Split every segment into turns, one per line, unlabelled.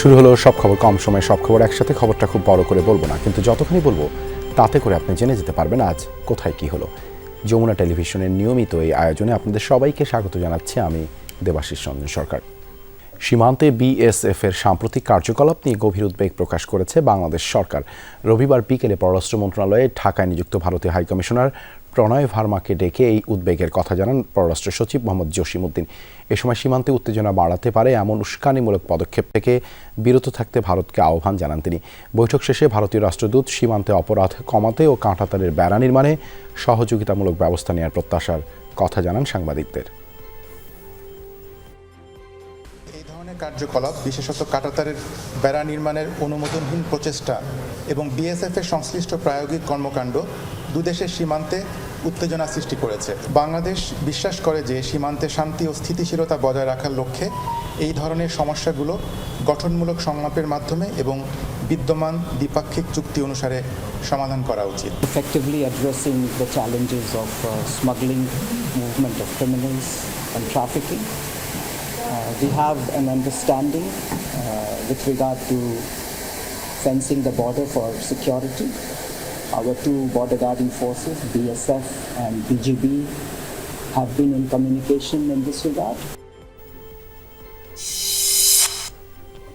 শুরু হলো সব খবর কম সময়ে, সব খবর একসাথে খবরটা খুব বড় করে বলব না, কিন্তু যতখানি বলব, তাতে করে আপনি জেনে যেতে পারবেন আজ কোথায় কি হলো। যমুনা টেলিভিশনের নিয়মিত এই আয়োজনে আপনাদের সবাইকে স্বাগত জানাচ্ছি আমি দেবাশিস রঞ্জন সরকার। সীমান্তে বিএসএফ এর সাম্প্রতিক কার্যকলাপ নিয়ে গভীর উদ্বেগ প্রকাশ করেছে বাংলাদেশ সরকার। রবিবার বিকেলে পররাষ্ট্র মন্ত্রণালয়ে ঢাকায় নিযুক্ত ভারতীয় হাইকমিশনার প্রণয় ভার্মাকে ডেকে এই উদ্বেগের কথা জানান পররাষ্ট্র সচিব মোহাম্মদ জসিম উদ্দিন এ সময় সীমান্তে উত্তেজনা বাড়াতে পারে এমন উস্কানিমূলক পদক্ষেপ থেকে বিরত থাকতে ভারতকে আহ্বান জানান তিনি। বৈঠক শেষে ভারতীয় রাষ্ট্রদূত সীমান্তে অপরাধ কমাতে ও কাঁটাতারের বেড়া নির্মাণে সহযোগিতামূলক ব্যবস্থা নেওয়ার প্রত্যাশার কথা জানান সাংবাদিকদের।
কার্যকলাপ, বিশেষত কাটাতারের বেড়া নির্মাণের অনুমোদনহীন প্রচেষ্টা এবং বিএসএফ এর সংশ্লিষ্ট প্রায়োগিক কর্মকাণ্ড দুদেশের সীমান্তে উত্তেজনা সৃষ্টি করেছে। বাংলাদেশ বিশ্বাস করে যে সীমান্তে শান্তি ও স্থিতিশীলতা বজায় রাখার লক্ষ্যে এই ধরনের সমস্যাগুলো গঠনমূলক সংলাপের মাধ্যমে এবং বিদ্যমান দ্বিপাক্ষিক চুক্তি অনুসারে সমাধান করা উচিত।
Effectively addressing the challenges of smuggling movement of criminals and trafficking we have an understanding with regard to fencing the border for security Our two border guarding forces, BSF and BGB, have been in communication in this regard.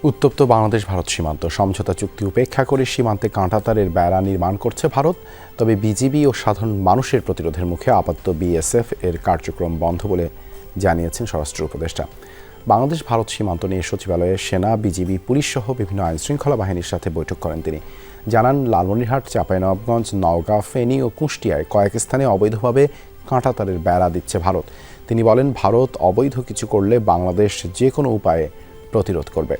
উত্তপ্ত বাংলাদেশ ভারত সীমান্ত। সমঝোতা চুক্তি উপেক্ষা করে সীমান্তে কাঁটাতারের বেড়া নির্মাণ করছে ভারত। তবে বিজিবি ও সাধারণ মানুষের প্রতিরোধের মুখে আপাতত বিএসএফ এর কার্যক্রম বন্ধ বলে জানিয়েছেন স্বরাষ্ট্র উপদেষ্টা। বাংলাদেশ ভারত সীমান্ত নিয়ে সচিবালয়ে সেনা বিজিবি পুলিশ সহ বিভিন্ন আইনশৃঙ্খলা বাহিনীর সাথে বৈঠক করেন তিনি। জানান লালমনিরহাট, চাঁপাইনবাবগঞ্জ, নওগাঁ, ফেনী ও কুষ্টিয়ায় কয়েক স্থানে অবৈধভাবে কাঁটাতারের বেড়া দিচ্ছে ভারত। তিনি বলেন, ভারত অবৈধ কিছু করলে বাংলাদেশ যে কোনো উপায়ে প্রতিরোধ করবে।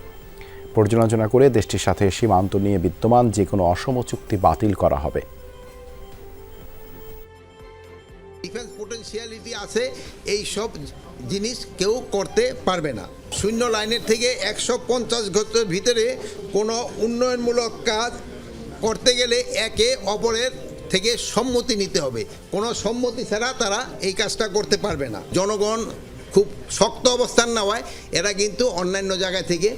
পর্যালোচনা করে দেশটির সাথে সীমান্ত নিয়ে বিদ্যমান যে কোনো অসম চুক্তি বাতিল করা হবে।
ডিফেন্স পোটেন্সিয়ালিটি আছে, এই সব জিনিস কেউ করতে পারবে না। শূন্য লাইনের থেকে একশো পঞ্চাশ গজের ভিতরে কোনো উন্নয়নমূলক কাজ করতে গেলে একে অপরের থেকে সম্মতি নিতে হবে। কোনো সম্মতি ছাড়া তারা এই কাজটা করতে পারবে না। জনগণ খুব শক্ত অবস্থান নেওয়ায় এরা কিন্তু অন্যান্য জায়গা থেকে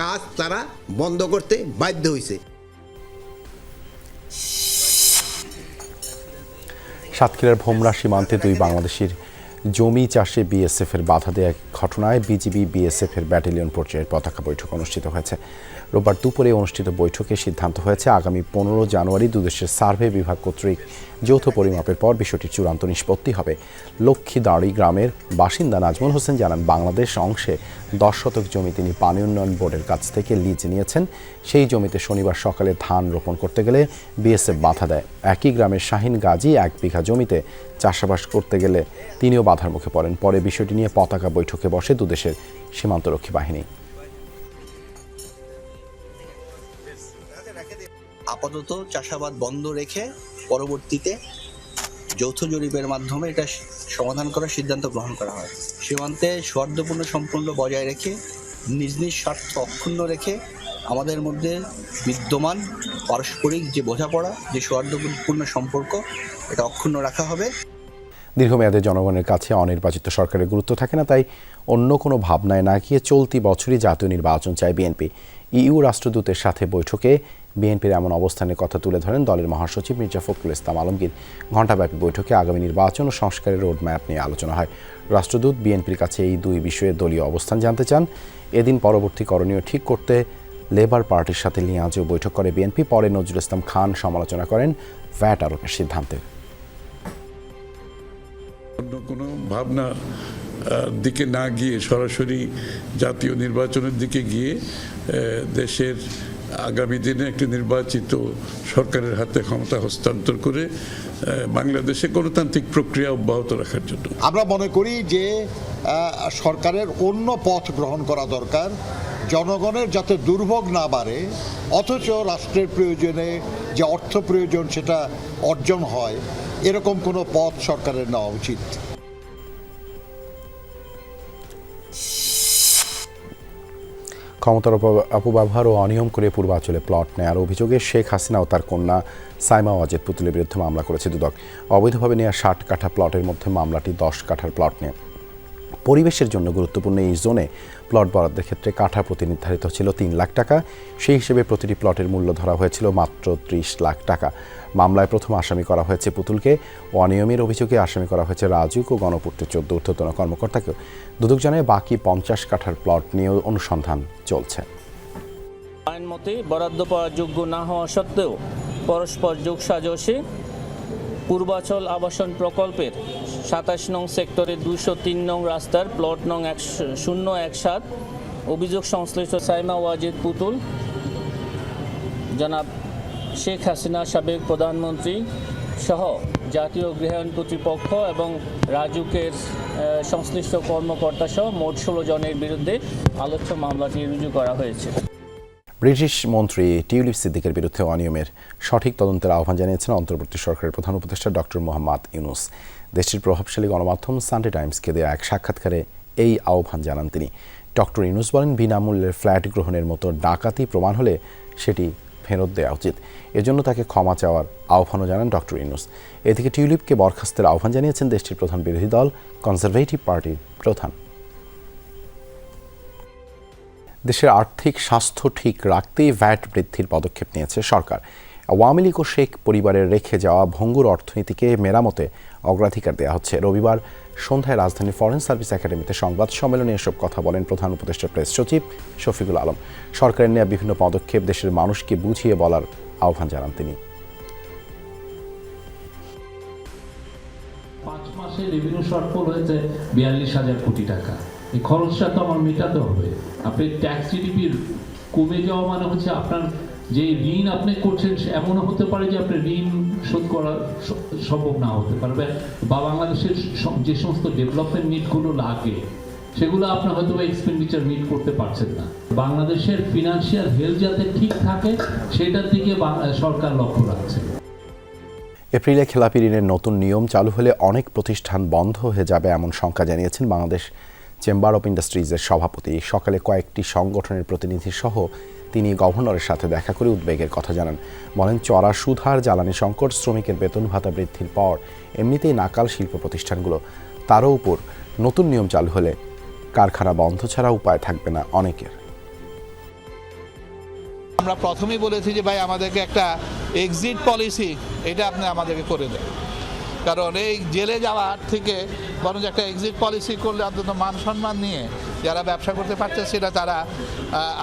কাজ তারা বন্ধ করতে বাধ্য হয়েছে।
সাতক্ষীরার ভোমরা সীমান্তে দুই বাংলাদেশের জমি চাষে বিএসএফ এর বাধা দেওয়া ঘটনায় বিজিবি বিএসএফ এর ব্যাটালিয়ন পর্যায়ের পতাকা বৈঠক অনুষ্ঠিত হয়েছে। রোববার দুপুরে অনুষ্ঠিত বৈঠকে সিদ্ধান্ত হয়েছে, আগামী পনেরো জানুয়ারি দুদেশের সার্ভে বিভাগ কর্তৃক যৌথ পরিমাপের পর বিষয়টির চূড়ান্ত নিষ্পত্তি হবে। লক্ষ্মীদাঁড়ি গ্রামের বাসিন্দা নাজমুল হোসেন জানান, বাংলাদেশ অংশে দশ শতক জমি তিনি পানি উন্নয়ন বোর্ডের কাছ থেকে লিজ নিয়েছেন। সেই জমিতে শনিবার সকালে ধান রোপণ করতে গেলে বিএসএফ বাধা দেয়। একই গ্রামের শাহিন গাজী এক বিঘা জমিতে চাষাবাস করতে গেলে তিনিও বাধার মুখে পড়েন। পরে বিষয়টি নিয়ে পতাকা বৈঠকে বসে দুদেশের সীমান্তরক্ষী বাহিনী।
আপাতত চাষাবাদ বন্ধ রেখে পরবর্তীতে যৌথ জরিপের মাধ্যমে এটা সমাধান করার সিদ্ধান্ত গ্রহণ করা হয়। সীমান্তে সৌহার্দ্যপূর্ণ সম্পূর্ণ বজায় রেখে নিজ নিজ স্বার্থ অক্ষুণ্ণ রেখে আমাদের মধ্যে বিদ্যমান পারস্পরিক যে বোঝাপড়া, যে সৌহার্দ্যপূর্ণ সম্পর্ক, এটা অক্ষুণ্ণ রাখা হবে।
দীর্ঘমেয়াদে জনগণের কাছে অনির্বাচিত সরকারের গুরুত্ব থাকে না, তাই অন্য কোনো ভাবনায় না গিয়ে চলতি বছরই জাতীয় নির্বাচন চায় বিএনপি। ইইউ রাষ্ট্রদূতের সাথে বৈঠকে বিএনপির এমন অবস্থানের কথা তুলে ধরেন দলের মহাসচিব মির্জা ফখরুল ইসলাম আলমগীর। ঘণ্টাব্যাপী বৈঠকে আগামী নির্বাচন ও সংস্কারের রোডম্যাপ নিয়ে আলোচনা হয়। রাষ্ট্রদূত বিএনপির কাছে এই দুই বিষয়ে দলীয় অবস্থান জানতে চান। এদিন পরবর্তী করণীয় ঠিক করতে লেবার পার্টির সাথে লিয়াজেও বৈঠক করে বিএনপি। পরে নজরুল ইসলাম খান সমালোচনা করেন ভ্যাট আরোপের সিদ্ধান্তের
অন্য কোনো ভাবনা দিকে না গিয়ে সরাসরি জাতীয় নির্বাচনের দিকে গিয়ে দেশের আগামী দিনে একটি নির্বাচিত সরকারের হাতে ক্ষমতা হস্তান্তর করে বাংলাদেশে গণতান্ত্রিক প্রক্রিয়া অব্যাহত রাখার জন্য।
আমরা মনে করি যে সরকারের অন্য পথ গ্রহণ করা দরকার। জনগণের যাতে দুর্ভোগ না বাড়ে, অথচ রাষ্ট্রের প্রয়োজনে যে অর্থ প্রয়োজন সেটা অর্জন হয়, এরকম কোনো পথ সরকারের নেওয়া উচিত।
ক্ষমতার অপব্যবহার ও অনিয়ম করে পূর্বাঞ্চলে প্লট নেয়ার অভিযোগে শেখ হাসিনা ও তার কন্যা সাইমা ওয়াজেদ পুতুলের বিরুদ্ধে মামলা করেছে দুদক। অবৈধভাবে নেওয়া ষাট কাঠা প্লটের মধ্যে মামলাটি দশ কাঠার প্লট নিয়ে। পরিবেশের জন্য গুরুত্বপূর্ণ এই জোনে প্লট বরাদ্দের ক্ষেত্রে কাঠা প্রতি নির্ধারিত ছিল তিন লাখ টাকা। সেই হিসেবে প্রতিটি প্লটের মূল্য ধরা হয়েছিল মাত্র ত্রিশ লাখ টাকা। মামলায় প্রথম আসামি করা হয়েছে পুতুলকে। অনিয়মের অভিযোগে আসামি করা হয়েছে রাজুক ও গণপূর্তের চোদ্দ ঊর্ধ্বতন কর্মকর্তাকেও। দুদক জানায় বাকি পঞ্চাশ কাঠার প্লট নিয়েও অনুসন্ধান চলছে।
আইন মতে বরাদ্দ পাওয়ার যোগ্য না হওয়া সত্ত্বেও পরস্পর যোগসাজশে পূর্বাচল আবাসন প্রকল্পের সাতাশ নং সেক্টরের দুশো তিন নং রাস্তার প্লট নং এক শূন্য এক সাত। অভিযোগ সংশ্লিষ্ট সাইমা ওয়াজিদ পুতুল। জনাব শেখ হাসিনা সাবেক প্রধানমন্ত্রী সহ জাতীয় গৃহায়ণ কর্তৃপক্ষ এবং রাজুকের সংশ্লিষ্ট কর্মকর্তা সহ মোট ষোলো জনের বিরুদ্ধে আলোচ্য মামলাটি রুজু করা হয়েছে।
ব্রিটিশ মন্ত্রী টিউলিপ সিদ্দিকের বিরুদ্ধে অনিয়মের সঠিক তদন্তের আহ্বান জানিয়েছেন অন্তর্বর্তী সরকারের প্রধান উপদেষ্টা ডক্টর মোহাম্মদ ইউনুস। দেশটির প্রভাবশালী গণমাধ্যম সানডে টাইমসকে দেয়া এক সাক্ষাৎকারে এই আহ্বান জানান তিনি। ডক্টর ইউনুস বলেন, বিনামূল্যের ফ্ল্যাট গ্রহণের মতো ডাকাতি প্রমাণ হলে সেটি ফেরত দেওয়া উচিত। এজন্য তাকে ক্ষমা চাওয়ার আহ্বানও জানান ডক্টর ইউনুস। এদিকে টিউলিপকে বরখাস্তের আহ্বান জানিয়েছেন দেশটির প্রধান বিরোধী দল, কনজারভেটিভ পার্টির প্রধান। দেশের আর্থিক স্বাস্থ্য ঠিক রাখতেই ভ্যাট বৃদ্ধির পদক্ষেপ নিয়েছে সরকার। আওয়ামী লীগ ও শেখ পরিবারের রেখে যাওয়া ভঙ্গুর অর্থনীতিকে মেরামতে অগ্রাধিকার দেওয়া হচ্ছে। রবিবার সন্ধ্যায় রাজধানীর ফরেন সার্ভিস একাডেমিতে সংবাদ সম্মেলনে এসব কথা বলেন প্রধান উপদেষ্টা প্রেস সচিব শফিকুল আলম। সরকারের নেওয়া বিভিন্ন পদক্ষেপ দেশের মানুষকে বুঝিয়ে বলার আহ্বান জানান তিনি।
পাঁচ মাসে রেভিনিউ শর্টফল হয়েছে বিয়াল্লিশ হাজার কোটি টাকা। এই খরচটা তো আমার মেটাতে হবে। আপনি ট্যাক্স কমে যাওয়া মানে হচ্ছে আপনার যে ঋণ আপনি করছেন, এমনও হতে পারে যে আপনার ঋণ শোধ করা সম্ভব না হতে পারবে বা বাংলাদেশের যে সমস্ত ডেভেলপমেন্ট নিডগুলো লাগে, সেগুলো আপনি হয়তো এক্সপেন্ডিচার মিট করতে পারছেন না। বাংলাদেশের ফিনান্সিয়াল হেলথ যাতে ঠিক থাকে, সেটার দিকে সরকার লক্ষ্য রাখছে।
এপ্রিলে খেলাপি ঋণের নতুন নিয়ম চালু হলে অনেক প্রতিষ্ঠান বন্ধ হয়ে যাবে এমন শঙ্কা জানিয়েছেন বাংলাদেশ চেম্বার অফ ইন্ডাস্ট্রিজের সভাপতি। সকালে কয়েকটি সংগঠনের প্রতিনিধি সহ তিনি গভর্নরের সাথে দেখা করে উদ্বেগের কথা জানান। বলেন, চড়া সুধার জ্বালানি সংকট শ্রমিকের বেতন ভাতা বৃদ্ধির পর এমনিতেই নাকাল শিল্প প্রতিষ্ঠানগুলো। তারও উপর নতুন নিয়ম চালু হলে কারখানা বন্ধ ছাড়া উপায় থাকবে না অনেকের।
আমরা প্রথমেই বলেছি যে, ভাই, আমাদেরকে একটা এক্সিট পলিসি এটা আপনি আমাদেরকে করে দেন। কারণ এই জেলে যাওয়ার থেকে বরঞ্চ একটা এক্সিট পলিসি করলে অন্তত মান সম্মান নিয়ে যারা ব্যবসা করতে পারছে সেটা তারা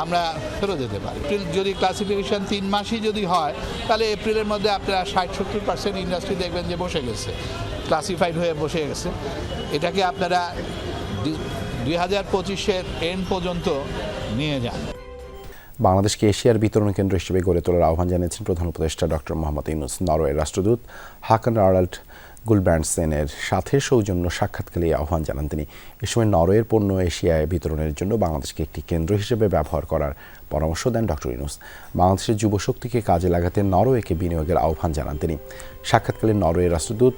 আমরা ফেরত দিতে পারি। যদি ক্লাসিফিকেশন তিন মাসই যদি হয়, তাহলে এপ্রিলের মধ্যে আপনারা ষাট, সত্তর পার্সেন্ট ইন্ডাস্ট্রি দেখবেন যে বসে গেছে ক্লাসিফাইড হয়ে বসে গেছে। এটাকে আপনারা দুই হাজার পঁচিশের এন্ড পর্যন্ত নিয়ে যান।
বাংলাদেশকে এশিয়ার বিতরণ কেন্দ্র হিসেবে গড়ে তোলার আহ্বান জানিয়েছেন প্রধান উপদেষ্টা ডক্টর মোহাম্মদ ইউনুস, নরওয়ের রাষ্ট্রদূত হাকান আর্লাল্ড গুলব্যান্ডসেনের সাথে সৌজন্য সাক্ষাৎকালে আহ্বান জানান তিনি। এ সময় নরওয়ের পণ্য এশিয়ায় বিতরণের জন্য বাংলাদেশকে একটি কেন্দ্র হিসেবে ব্যবহার করার পরামর্শ দেন ডক্টর ইনুস বাংলাদেশের যুবশক্তিকে কাজে লাগাতে নরওয়েকে বিনিয়োগের আহ্বান জানান তিনি। সাক্ষাৎকালে নরওয়ের রাষ্ট্রদূত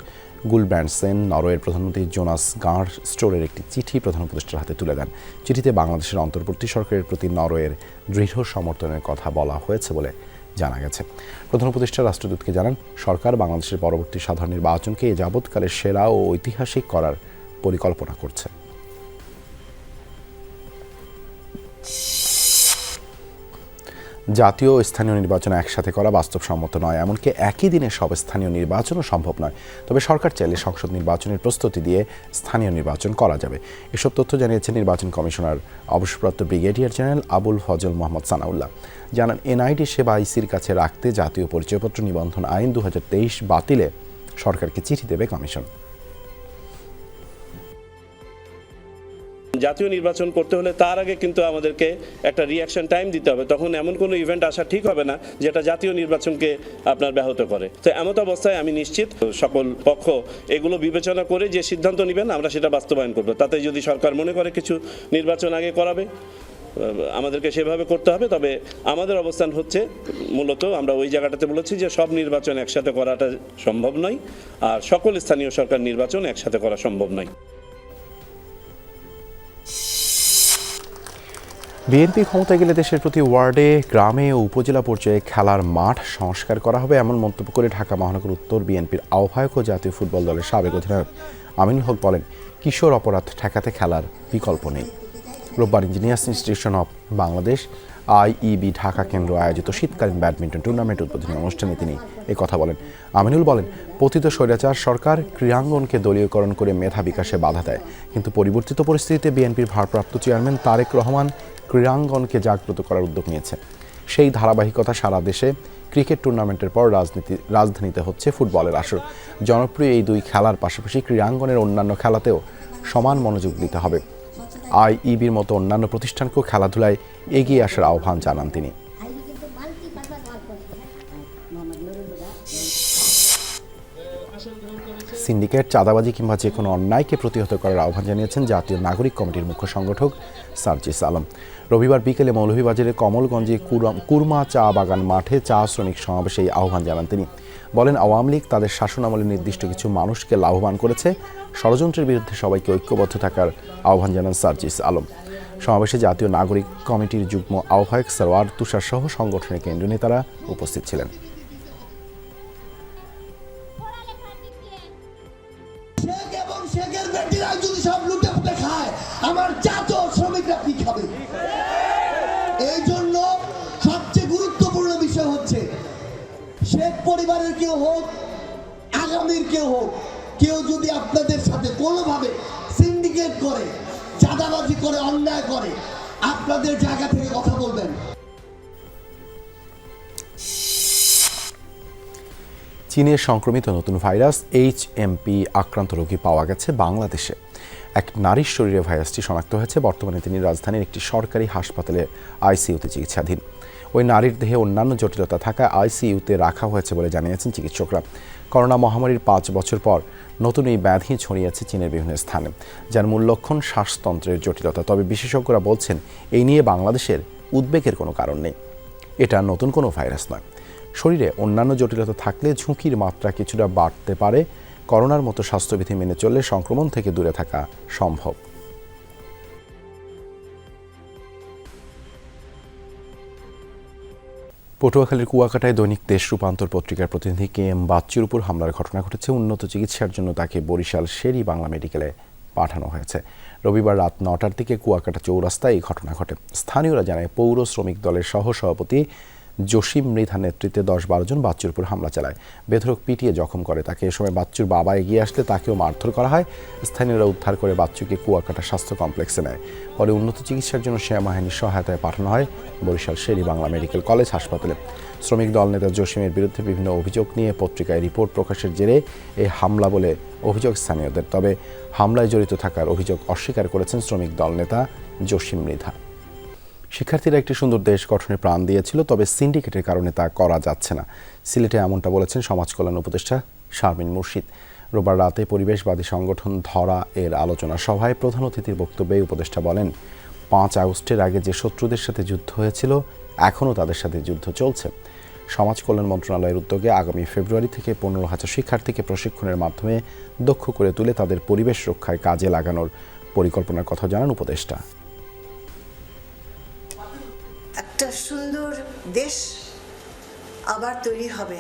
গুলব্যান্ডসেন নরওয়ের প্রধানমন্ত্রী জোনাস গাঁড় স্টোরের একটি চিঠি প্রধান উপদেষ্টার হাতে তুলে দেন। চিঠিতে বাংলাদেশের অন্তর্বর্তী সরকারের প্রতি নরওয়ের দৃঢ় সমর্থনের কথা বলা হয়েছে বলে জানা গেছে। প্রধান উপদেষ্টা রাষ্ট্রদূতকে জানান, সরকার বাংলাদেশের পরবর্তী সাধারণ নির্বাচনকে যাবৎকালের সেরা ও ঐতিহাসিক করার পরিকল্পনা করছে। জাতীয় স্থানীয় নির্বাচন একসাথে করা বাস্তবসম্মত নয়, এমনকি একই দিনে সব স্থানীয় নির্বাচনও সম্ভব নয়। তবে সরকার চাইলে সংসদ নির্বাচনের প্রস্তুতি দিয়ে স্থানীয় নির্বাচন করা যাবে। এসব তথ্য জানিয়েছেন নির্বাচন কমিশনার অবসরপ্রাপ্ত ব্রিগেডিয়ার জেনারেল আবুল ফজল মোহাম্মদ সানাউল্লাহ। জানান, এনআইডি সেবা আইসির কাছে রাখতে জাতীয় পরিচয়পত্র নিবন্ধন আইন দু হাজার তেইশ বাতিলে সরকারকে চিঠি দেবে কমিশন।
জাতীয় নির্বাচন করতে হলে তার আগে কিন্তু আমাদেরকে একটা রিয়াকশন টাইম দিতে হবে। তখন এমন কোনো ইভেন্ট আসা ঠিক হবে না যেটা জাতীয় নির্বাচনকে আপনার ব্যাহত করে। তো এমত অবস্থায় আমি নিশ্চিত সকল পক্ষ এগুলো বিবেচনা করে যে সিদ্ধান্ত নেবেন, আমরা সেটা বাস্তবায়ন করব। তাতে যদি সরকার মনে করে কিছু নির্বাচন আগে করাবে আমাদেরকে সেভাবে করতে হবে। তবে আমাদের অবস্থান হচ্ছে, মূলত আমরা ওই জায়গাটাতে বলেছি যে সব নির্বাচন একসাথে করাটা সম্ভব নয়, আর সকল স্থানীয় সরকার নির্বাচন একসাথে করা সম্ভব নয়।
বিএনপি ক্ষমতায় গেলে দেশের প্রতি ওয়ার্ডে, গ্রামে ও উপজেলা পর্যায়ে খেলার মাঠ সংস্কার করা হবে এমন মন্তব্য করে ঢাকা মহানগর উত্তর বিএনপির আহ্বায়ক ও জাতীয় ফুটবল দলের সাবেক অধিনায়ক আমিনুল হক বলেন, কিশোর অপরাধ ঠেকাতে খেলার বিকল্প নেই। রোববার engineers institution of Bangladesh, IEB Dhaka কেন্দ্র আয়োজিত শীতকালীন ব্যাডমিন্টন টুর্নামেন্ট উদ্বোধনী অনুষ্ঠানে তিনি এ কথা বলেন। আমিনুল বলেন, পতিত স্বৈরাচার সরকার ক্রীড়াঙ্গনকে দলীয়করণ করে মেধা বিকাশে বাধা দেয়, কিন্তু পরিবর্তিত পরিস্থিতিতে বিএনপির ভারপ্রাপ্ত চেয়ারম্যান তারেক রহমান ক্রীড়াঙ্গনকে জাগ্রত করার উদ্যোগ নিয়েছে। সেই ধারাবাহিকতা সারা দেশে ক্রিকেট টুর্নামেন্টের পর রাজনীতি, রাজধানীতে হচ্ছে ফুটবলের আসর। জনপ্রিয় এই দুই খেলার পাশাপাশি ক্রীড়াঙ্গনের অন্যান্য খেলাতেও সমান মনোযোগ দিতে হবে। আইইবির মতো অন্যান্য প্রতিষ্ঠানকেও খেলাধুলায় এগিয়ে আসার আহ্বান জানান তিনি। সিন্ডিকেট, চাঁদাবাজি কিংবা যে কোনো অন্যায়কে প্রতিহত করার আহ্বান জানিয়েছেন জাতীয় নাগরিক কমিটির মুখ্য সংগঠক সার্জিস আলম। রবিবার বিকেলে মৌলভীবাজারের কমলগঞ্জে কুরম- চা বাগান মাঠে চা শ্রমিক সমাবেশে এই আহ্বান জানান তিনি। বলেন, আওয়ামী লীগ তাদের শাসনামলে নির্দিষ্ট কিছু মানুষকে লাভবান করেছে। ষড়যন্ত্রের বিরুদ্ধে সবাইকে ঐক্যবদ্ধ থাকার আহ্বান জানান সার্জিস আলম। সমাবেশে জাতীয় নাগরিক কমিটির যুগ্ম আহ্বায়ক সরওয়ার তুষার সহ সংগঠনের কেন্দ্রীয় নেতারা উপস্থিত ছিলেন।
পরিবারের কেউ হোক, আগামীর কেউ হোক, কেউ যদি আপনাদের সাথে কোনোভাবে সিন্ডিকেট করে, চাঁদাবাজি করে, অন্যায় করে, আপনাদের জায়গা থেকে কথা বলবেন।
চীনের সংক্রমিত নতুন ভাইরাস এইচ এমপি আক্রান্ত রোগী পাওয়া গেছে বাংলাদেশে। এক নারীর শরীরে ভাইরাসটি শনাক্ত হয়েছে। বর্তমানে তিনি রাজধানীর একটি সরকারি হাসপাতালে আইসিইউতে চিকিৎসাধীন। ওই নারীর দেহে অন্যান্য জটিলতা থাকায় আইসিইউতে রাখা হয়েছে বলে জানিয়েছেন চিকিৎসকরা। করোনা মহামারীর পাঁচ বছর পর নতুন এই ব্যাধি ছড়িয়েছে চীনের বিভিন্ন স্থানে, যার মূল লক্ষণ শ্বাসতন্ত্রের জটিলতা। তবে বিশেষজ্ঞরা বলছেন, এই নিয়ে বাংলাদেশের উদ্বেগের কোনো কারণ নেই। এটা নতুন কোনো ভাইরাস নয়। শরীরে অন্যান্য জটিলতা থাকলে ঝুঁকির মাত্রা কিছুটা বাড়তে পারে। করোনার মতো স্বাস্থ্যবিধি মেনে চললে সংক্রমণ থেকে দূরে থাকা সম্ভব। পটুয়াখালীর কুয়াকাটায় দৈনিক দেশ রূপান্তর পত্রিকার প্রতিনিধি কে এম বাচ্চুর উপর হামলার ঘটনা ঘটেছে। উন্নত চিকিৎসার জন্য তাকে বরিশাল শেরি বাংলা মেডিকেলে পাঠানো হয়েছে। রবিবার রাত নটার দিকে কুয়াকাটা চৌরাস্তায় এই ঘটনা ঘটে। স্থানীয়রা জানায়, পৌর শ্রমিক দলের সহ সভাপতি জসিম মৃধা নেতৃত্বে দশ বারো জন বাচ্চুর উপর হামলা চালায়। বেধরক পিটিয়ে জখম করে। তাকে এ সময় বাচ্চুর বাবা এগিয়ে আসলে তাকেও মারধর করা হয়। স্থানীয়রা উদ্ধার করে বাচ্চুকে কুয়াকাটা স্বাস্থ্য কমপ্লেক্সে নেয়। পরে উন্নত চিকিৎসার জন্য সেনাবাহিনীর সহায়তায় পাঠানো হয় বরিশাল শেরি বাংলা মেডিকেল কলেজ হাসপাতালে। শ্রমিক দল নেতা জসিমের বিরুদ্ধে বিভিন্ন অভিযোগ নিয়ে পত্রিকায় রিপোর্ট প্রকাশের জেরে এই হামলা বলে অভিযোগ স্থানীয়দের। তবে হামলায় জড়িত থাকার অভিযোগ অস্বীকার করেছেন শ্রমিক দল নেতা জসিম মৃধা। শিক্ষার্থীরা একটি সুন্দর দেশ গঠনে প্রাণ দিয়েছিল, তবে সিন্ডিকেটের কারণে তা করা যাচ্ছে না। সিলেটে এমনটা বলেছেন সমাজ কল্যাণ উপদেষ্টা শারমিন মুর্শিদ। রোববার রাতে পরিবেশবাদী সংগঠন ধরা এর আলোচনা সভায় প্রধান অতিথির বক্তব্যে উপদেষ্টা বলেন, পাঁচ আগস্টের আগে যে শত্রুদের সাথে যুদ্ধ হয়েছিল, এখনও তাদের সাথে যুদ্ধ চলছে। সমাজ কল্যাণ মন্ত্রণালয়ের উদ্যোগে আগামী ফেব্রুয়ারি থেকে পনেরো হাজার শিক্ষার্থীকে প্রশিক্ষণের মাধ্যমে দক্ষ করে তুলে তাদের পরিবেশ রক্ষায় কাজে লাগানোর পরিকল্পনার কথা জানান উপদেষ্টা।
একটা সুন্দর দেশ আবার তৈরি হবে।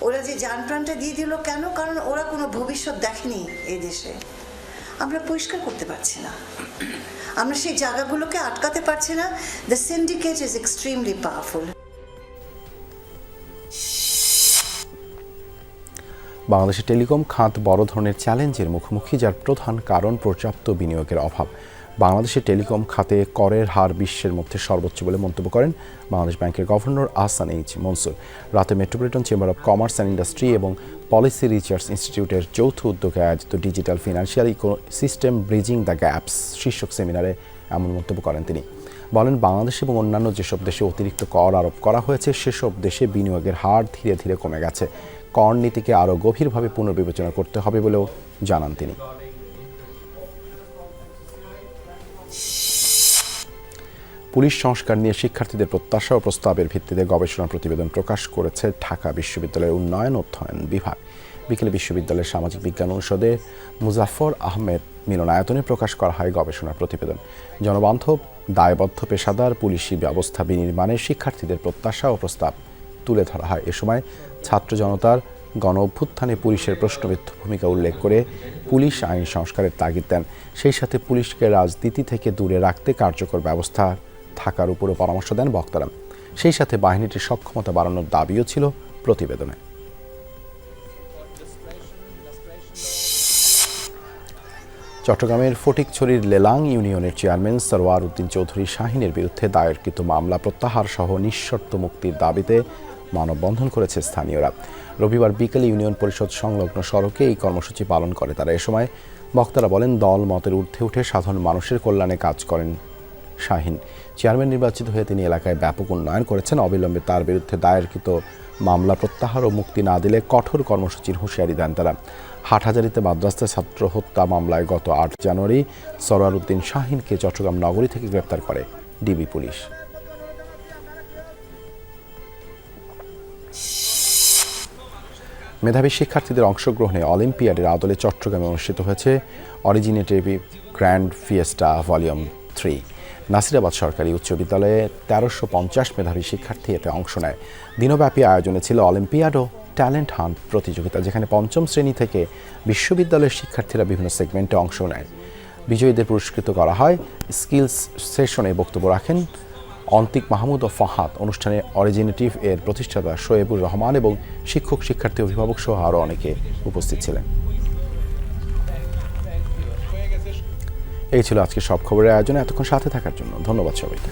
ওরা যে যান প্রাণটা দিয়ে দিল কেন? কারণ ওরা কোনো ভবিষ্যৎ দেখেনি এই দেশে। আমরা পরিষ্কার করতে পারছি না। আমরা সেই জায়গাগুলোকে আটকাতে পারছি না। The syndicate is extremely powerful
বাংলাদেশের টেলিকম খাত বড় ধরনের চ্যালেঞ্জের মুখোমুখি, যার প্রধান কারণ পর্যাপ্ত বিনিয়োগের অভাব। বাংলাদেশের টেলিকম খাতে করের হার বিশ্বের মধ্যে সর্বোচ্চ বলে মন্তব্য করেন বাংলাদেশ ব্যাংকের গভর্নর আহসান এইচ মনসুর। রাতে metropolitan chamber of commerce and industry এবং পলিসি রিসার্চ ইনস্টিটিউটের যৌথ উদ্যোগে আয়োজিত digital financial ecosystem bridging the gaps শীর্ষক সেমিনারে এমন মন্তব্য করেন তিনি। বলেন, বাংলাদেশ এবং অন্যান্য যেসব দেশে অতিরিক্ত কর আরোপ করা হয়েছে, সেসব দেশে বিনিয়োগের হার ধীরে ধীরে কমে গেছে। কর নীতিকে আরও গভীরভাবে পুনর্বিবেচনা করতে হবে বলেও জানান তিনি। পুলিশ সংস্কার নিয়ে শিক্ষার্থীদের প্রত্যাশা ও প্রস্তাবের ভিত্তিতে গবেষণা প্রতিবেদন প্রকাশ করেছে ঢাকা বিশ্ববিদ্যালয়ের উন্নয়ন অধ্যয়ন বিভাগ। বিকেলে বিশ্ববিদ্যালয়ের সামাজিক বিজ্ঞান অনুষদে মুজাফর আহমেদ মিলনায়তনে প্রকাশ করা হয় গবেষণা প্রতিবেদন। জনবান্ধব, দায়বদ্ধ পেশাদার, পুলিশি ব্যবস্থা বিনির্মাণে শিক্ষার্থীদের প্রত্যাশা ও প্রস্তাব তুলে ধরা হয়। এ সময় ছাত্র জনতার গণ অভ্যুত্থানে পুলিশের প্রশ্নবিদ্ধ ভূমিকা উল্লেখ করে পুলিশ আইন সংস্কারের তাগিদ দেন। সেই সাথে পুলিশকে রাজনীতি থেকে দূরে রাখতে কার্যকর ব্যবস্থা থাকার উপরও পরামর্শ দেন বক্তারা। সেই সাথে বাহিনীটির সক্ষমতা বাড়ানোর দাবিও ছিল প্রতিবেদনে। চট্টগ্রামের ফটিকছড়ির লেলাং ইউনিয়নের চেয়ারম্যান সরওয়ার উদ্দিন চৌধুরী শাহিনের বিরুদ্ধে দায়েরকৃত মামলা প্রত্যাহার সহ নিঃশর্ত মুক্তির দাবিতে মানববন্ধন করেছে স্থানীয়রা। রবিবার বিকেলে ইউনিয়ন পরিষদ সংলগ্ন সড়কে এই কর্মসূচি পালন করে তারা। এ সময় বক্তারা বলেন, দল মতের ঊর্ধ্বে উঠে সাধারণ মানুষের কল্যাণে কাজ করেন শাহিন। চেয়ারম্যান নির্বাচিত হয়ে তিনি এলাকায় ব্যাপক উন্নয়ন করেছেন। অবিলম্বে তার বিরুদ্ধে দায়েরকৃত মামলা প্রত্যাহার ও মুক্তি না দিলে কঠোর কর্মসূচির হুঁশিয়ারি দেন তারা। হাটহাজারিতে মাদ্রাসা ছাত্র হত্যা মামলায় গত আট জানুয়ারি সরোয়ার উদ্দিন শাহিনকে চট্টগ্রাম নগরী থেকে গ্রেপ্তার করে ডিবি পুলিশ। মেধাবী শিক্ষার্থীদের অংশগ্রহণে অলিম্পিয়াডের আদলে চট্টগ্রামে অনুষ্ঠিত হয়েছে originative grand fiesta volume three. Nasirabad সরকারি উচ্চ বিদ্যালয়ে তেরোশো পঞ্চাশ মেধাবী শিক্ষার্থী এতে অংশ নেয়। দিনব্যাপী আয়োজনে ছিল অলিম্পিয়াড ও ট্যালেন্ট হান্ট প্রতিযোগিতা, যেখানে পঞ্চম শ্রেণি থেকে বিশ্ববিদ্যালয়ের শিক্ষার্থীরা বিভিন্ন সেগমেন্টে অংশ নেয়। বিজয়ীদের পুরস্কৃত করা হয় স্কিলস সেশনে বক্তব্য রাখেন অন্তিক মাহমুদ ও ফাহাদ। অনুষ্ঠানে অরিজিনেটিভ এর প্রতিষ্ঠাতা শোয়েবুর রহমান এবং শিক্ষক, শিক্ষার্থী অভিভাবক সহ আরও অনেকে উপস্থিত ছিলেন। এই ছিল আজকে সব খবরের আয়োজনে। এতক্ষণ সাথে থাকার জন্য ধন্যবাদ সবাইকে।